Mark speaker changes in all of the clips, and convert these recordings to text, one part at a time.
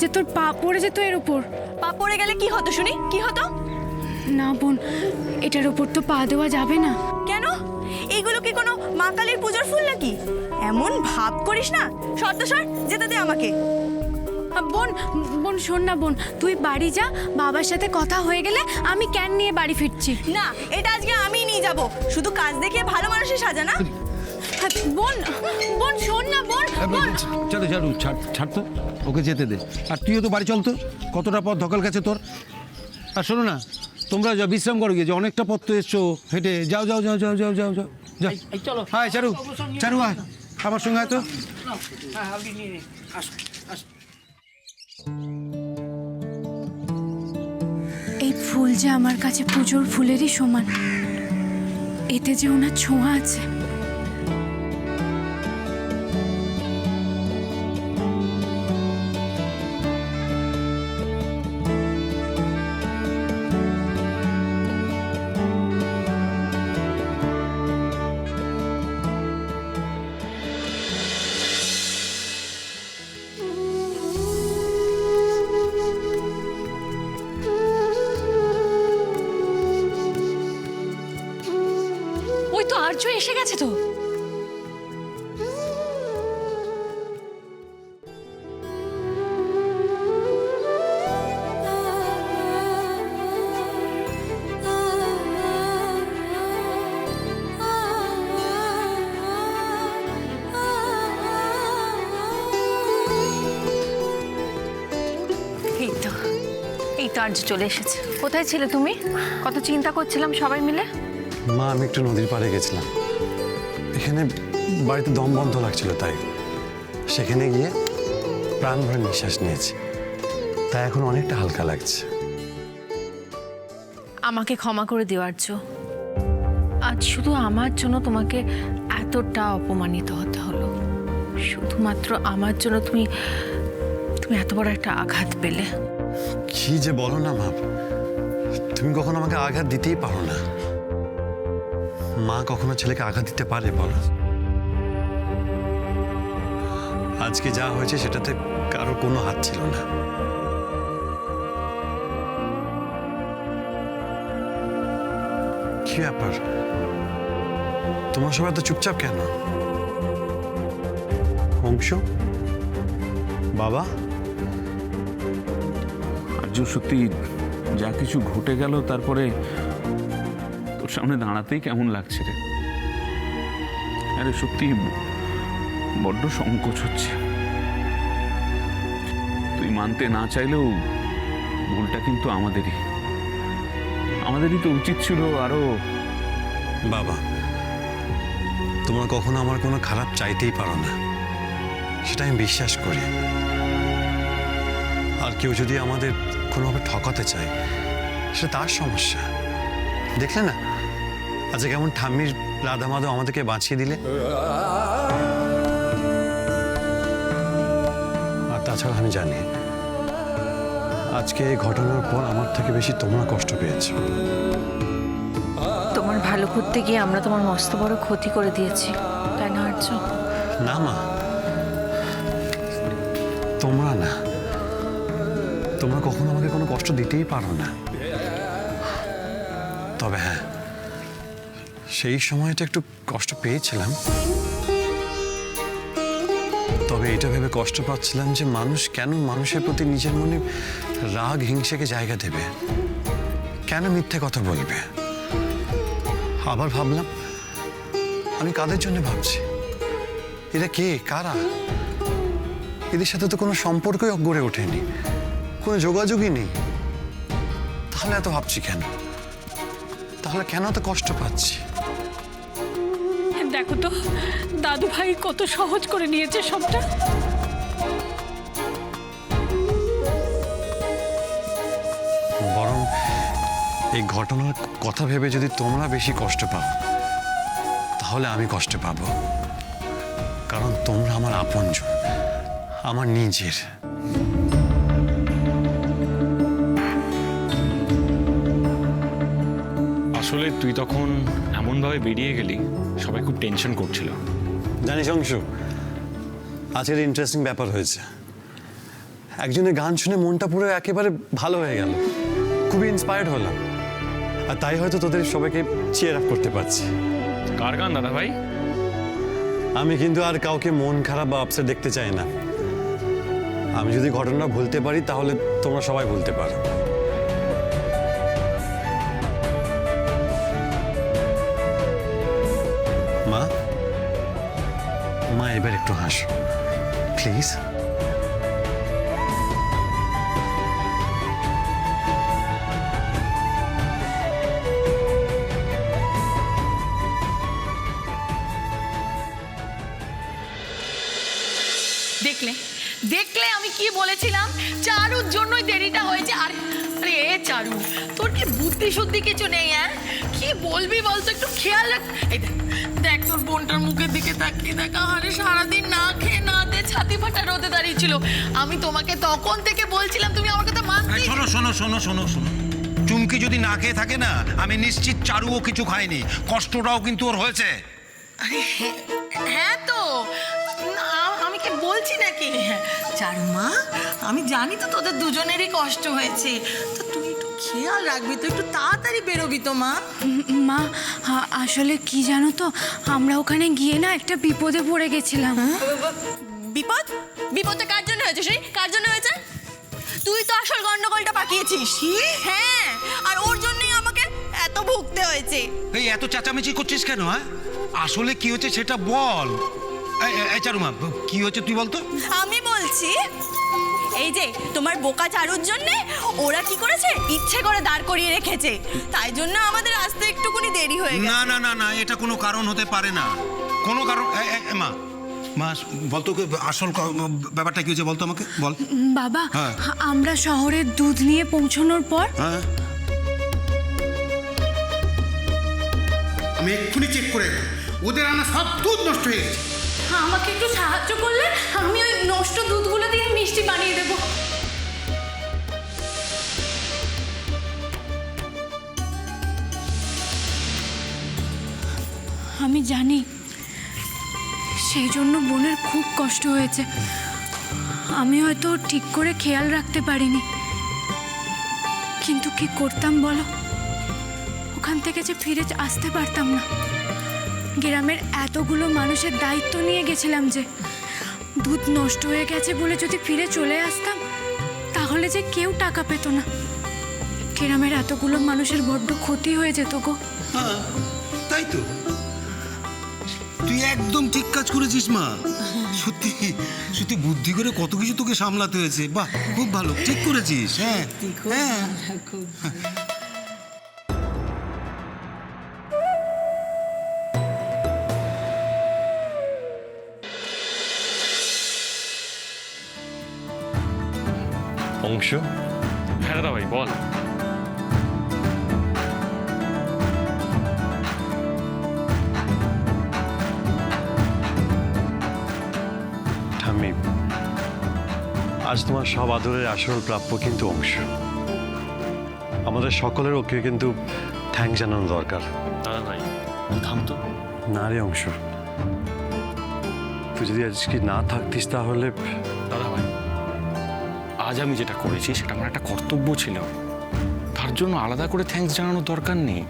Speaker 1: যে তোর পা পড়ে যেত এর উপর।
Speaker 2: পা পড়ে গেলে কি হতো শুনি? কি হতো?
Speaker 1: না বোন এটার উপর তো পা দেওয়া যাবে না।
Speaker 2: কেন? এগুলো কি কোনো মা কালীর পুজোর ফুল নাকি? এমন ভাব করিস না। শর্ত সর যেতে দে আমাকে।
Speaker 1: বোন বোন শোন না বোন তুই বাড়ি যা বাবার সাথে কথা হয়ে গেলে আমি ক্যান নিয়ে বাড়ি ফিরছি।
Speaker 2: না এটা আজকে আমিই নিয়ে যাব। শুধু কাজ দেখে ভালো মানুষের সাজা না?
Speaker 1: হ্যাঁ, বোন বোন শোন না বোন বোন।
Speaker 3: চলো চারু ছাড় ছাড় তো। ওকে যেতে দে। আর তুইও তো বাড়ি চল তো কতটা পথ ধকল গেছে তোর? আর শোনো না তোমরা যা বিশ্রাম করো গিয়ে যে অনেকটা পথ তো এসছো হেঁটে যাও যাও যাও যাও যাও যাও যাও যাও।
Speaker 4: চলো।
Speaker 3: হায় চারু চারু আয় আমার সঙ্গে হয়তো
Speaker 1: এই ফুল যে আমার কাছে পুজোর ফুলেরই সমান এতে যে ওনার ছোঁয়া আছে। আর্য এসে গেছে তো।
Speaker 5: এই তো এই তো আর্য চলে এসেছে। কোথায় ছিলে তুমি? কত চিন্তা করছিলাম সবাই মিলে?
Speaker 6: মা আমি একটু নদীর পাড়ে গেছিলাম। এখানে বাড়িতে দম বন্ধ লাগছিল তাই সেখানে গিয়ে প্রাণ ভরে নিঃশ্বাস নিয়েছি। তাই এখন অনেকটা হালকা লাগছে।
Speaker 5: আমাকে ক্ষমা করে দিও আর্য। আজ শুধু আমার জন্য তোমাকে এতটা অপমানিত হতে হলো। শুধুমাত্র আমার জন্য তুমি তুমি এত বড় একটা আঘাত পেলে।
Speaker 6: কি যে বলো না মা তুমি কখনো আমাকে আঘাত দিতেই পারো না। মা কখনো ছেলেকে আঘাত দিতে পারে, বলো? আজকে যা হয়েছে সেটাতে কারও কোনো হাত ছিল না। কি ব্যাপার? তোমার সবাই তো চুপচাপ কেন? অংশ? বাবা?
Speaker 4: আর্য সত্যি যা কিছু ঘটে গেল, তারপরে তোর সামনে দাঁড়াতেই কেমন লাগছে রে। আরে সত্যি, বড্ড সংকোচ হচ্ছে। তুই মানতে না চাইলেও ভুলটা কিন্তু আমাদেরই। আমাদেরই তো উচিত ছিল আরও
Speaker 6: বাবা, তোমার কখনো আমার কোনো খারাপ চাইতেই পারো না। সেটা আমি বিশ্বাস করি। আর কেউ যদি আমাদের কোনোভাবে ঠকাতে চায়, সেটা তার সমস্যা। দেখলে না আজকে কেমন ঠাম্মির রাধা মাধব আমাদেরকে বাঁচিয়ে দিলে? আর তাছাড়া আমি জানি আজকে এই ঘটনার পর আমার থেকে বেশি তোমরা কষ্ট পেয়েছ।
Speaker 5: তোমার ভালো করতে গিয়ে আমরা তোমার মস্ত বড় ক্ষতি করে দিয়েছি তাই না আর্য?
Speaker 6: না মা। তোমরা না। তোমরা কখনো আমাকে কোনো কষ্ট দিতেই পারো না। তবে হ্যাঁ সেই সময়টা একটু কষ্ট পেয়েছিলাম। তবে এটা ভেবে কষ্ট পাচ্ছিলাম যে মানুষ কেন মানুষের প্রতি নিজের মনে রাগ, হিংসেকে জায়গা দেবে? কেন মিথ্যে কথা বলবে? আবার ভাবলাম, আমি কাদের জন্য ভাবছি? এরা কে? কারা? এদের সাথে তো কোনো সম্পর্কই গড়ে ওঠেনি। কোনো যোগাযোগই নেই। তাহলে এত ভাবছি কেন? তাহলে কেন এত কষ্ট পাচ্ছি?
Speaker 1: দেখো তো দাদু ভাই কত সহজ করে নিয়েছে সবটা।
Speaker 6: বরং এই ঘটনার কথা ভেবে যদি তোমরা বেশি কষ্ট পাও, তাহলে আমি কষ্ট পাবো। কারণ তোমরা আমার আপনজন, আমার নিজের।
Speaker 7: আসলে তুই তখন এমনভাবে বেরিয়ে গেলি সবাই খুব টেনশন করছিল।
Speaker 6: জানিস অংশু আজকের ইন্টারেস্টিং ব্যাপার হয়েছে। একজনের গান শুনে মনটা পুরো একেবারে ভালো হয়ে গেল। খুবই ইন্সপায়ার্ড হলাম। আর তাই হয়তো তোদের সবাইকে চেয়ার আপ করতে পারছি।
Speaker 4: কার গান দাদা ভাই?
Speaker 6: আমি কিন্তু আর কাউকে মন খারাপ বা আপসেট দেখতে চাই না। আমি যদি ঘটনা ভুলতে পারি তাহলে তোমরা সবাই ভুলতে পারো। মা। মা এবার একটু হাস। প্লিজ।
Speaker 5: দেখলে আমি কি বলেছিলাম? চারুর জন্যই দেরিটা হয়েছে। আর আরে এ চারু তোর কি বুদ্ধি শুদ্ধি কিছু নেই হ্যাঁ কি বলবি বলতো একটু খেয়াল রাখ। এই দেখ, দেখ তোর বোনটার মুখের দিকে তাকিয়ে দেখ আরে সারাদিন না খেয়ে না দে ছাতি ফাটা রোদে দাঁড়িয়েছিল। আমি তোমাকে তখন থেকে বলছিলাম তুমি আমার কথা মানতে
Speaker 3: শোনো শোনো শোনো শোনো শোনো। চুমকি যদি না খেয়ে থাকে না আমি নিশ্চিত চারুও কিছু খায়নি। কষ্টটাও কিন্তু ওর হয়েছে।
Speaker 5: হ্যাঁ, তো। বলছি নাকি? চারু মা আমি জানি তো তোদের দুজনেরই কষ্ট হয়েছে। তো তুই একটু খেয়াল রাখবি তো একটু তাড়াতাড়ি বেরোবি তো মা।
Speaker 1: মা আসলে কি জানো তো আমরা ওখানে গিয়ে না একটা বিপদে পড়ে গেছিলাম।
Speaker 2: বিপদ? বিপদটা কার জন্য হয়েছে সেই? কার জন্য হয়েছে? তুই তো আসল গন্ডগোলটা পাকিয়েছিস। হ্যাঁ আর ওর জন্যই আমাকে এত ভুগতে হয়েছে।
Speaker 3: এই এত চেঁচামেচি করছিস কেন হ্যাঁ? আসলে কি হয়েছে সেটা বল। এই, চারুমা কি হচ্ছে তুই বলতো?
Speaker 2: আমি বলছি এই যে তোমার বোকা চারুর জন্য ওরা কি করেছে? ইচ্ছে করে দাঁড় করিয়ে রেখেছে। তাই জন্য আমাদের আসতে একটুকুনি দেরি হয়ে গেছে।
Speaker 3: না না না না এটা কোনো কারণ হতে পারে না। কোনো কারণ মা মা বলতো আসল ব্যাপারটা কি হয়েছে বলতো আমাকে? বল।
Speaker 1: বাবা
Speaker 3: হ্যাঁ।
Speaker 1: আমরা শহরে দুধ নিয়ে পৌঁছানোর পর
Speaker 3: হ্যাঁ। আমি এক্ষুনি চেক করে। ওদের আনা সব দুধ নষ্ট হয়ে গেছে।
Speaker 1: আমাকে একটু সাহায্য করলে আমি ওই নষ্ট দুধগুলো দিয়ে মিষ্টি বানিয়ে দেবো। আমি জানি সেই জন্য বোনের খুব কষ্ট হয়েছে। আমি হয়তো ঠিক করে খেয়াল রাখতে পারিনি। কিন্তু কি করতাম বলো? ওখান থেকে যে ফিরে আসতে পারতাম না। গ্রামের এতগুলো মানুষের দায়িত্ব নিয়ে গেছিলাম যে দুধ নষ্ট হয়ে গেছে বলে যদি ফিরে চলে আসতাম তাহলে যে কেউ টাকা পেত না। গ্রামের এতগুলো মানুষের বড্ড ক্ষতি হয়ে যেত গো।
Speaker 3: হ্যাঁ তাই তো। তুই একদম ঠিক কাজ করেছিস মা। সত্যি সত্যি বুদ্ধি করে কত কিছু তোকে সামলাতে হয়েছে। বাহ খুব ভালো ঠিক করেছিস হ্যাঁ। হ্যাঁ।
Speaker 6: অংশ।
Speaker 4: হ্যাঁ দাদা ভাই বল।
Speaker 6: ঠাম্মি আজ তোমার সব আদরের আসল প্রাপ্য কিন্তু অংশ। আমাদের সকলের ওকে কিন্তু থ্যাংক জানানো দরকার।
Speaker 4: দাদা ভাই থাম তো।
Speaker 6: না রে অংশ। তুই যদি আজকে না থাকতিস তাহলে
Speaker 4: দাদা ভাই। আজ আমি যেটা করেছি সেটা আমার একটা কর্তব্য ছিল। তার জন্য আলাদা করে থ্যাঙ্কস জানানোর দরকার নেই।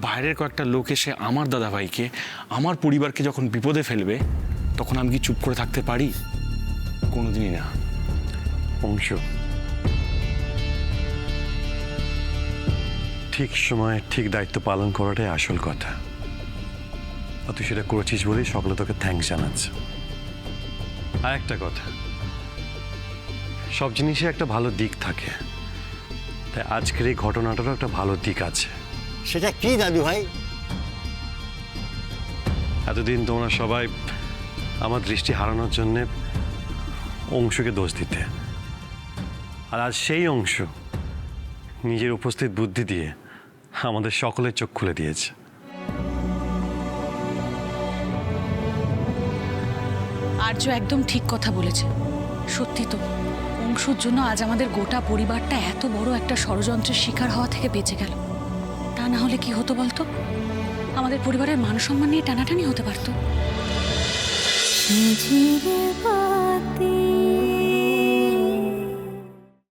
Speaker 4: বাইরের কয়েকটা লোক এসে আমার দাদাভাইকে, আমার পরিবারকে যখন বিপদে ফেলবে, তখন আমি কি চুপ করে থাকতে পারি? কোনোদিনই না।
Speaker 6: অংশ ঠিক সময়ে ঠিক দায়িত্ব পালন করাটাই আসল কথা। আর তুই সেটা করেছিস বলেই সকলে তোকে থ্যাঙ্কস জানাচ্ছে। আর একটা কথা। সব জিনিসের একটা ভালো দিক থাকে। তাই আজকের এই ঘটনাটারও একটা ভালো দিক আছে।
Speaker 7: সেটা কি দাদু ভাই?
Speaker 6: এতদিন তোমরা সবাই আমার দৃষ্টি হারানোর জন্যে অংশকে দোষ দিতে। আর আজ সেই অংশ নিজের উপস্থিত বুদ্ধি দিয়ে আমাদের সকলের চোখ খুলে দিয়েছে।
Speaker 8: আর্য একদম ঠিক কথা বলেছে। সত্যি তো। অংশুর জন্য আজ আমাদের গোটা পরিবারটা এত বড় একটা ষড়যন্ত্রের শিকার হওয়া থেকে বেঁচে গেল। তা না হলে কি হতো বলতো? আমাদের পরিবারের মান সম্মান নিয়ে টানাটানি হতে পারতো।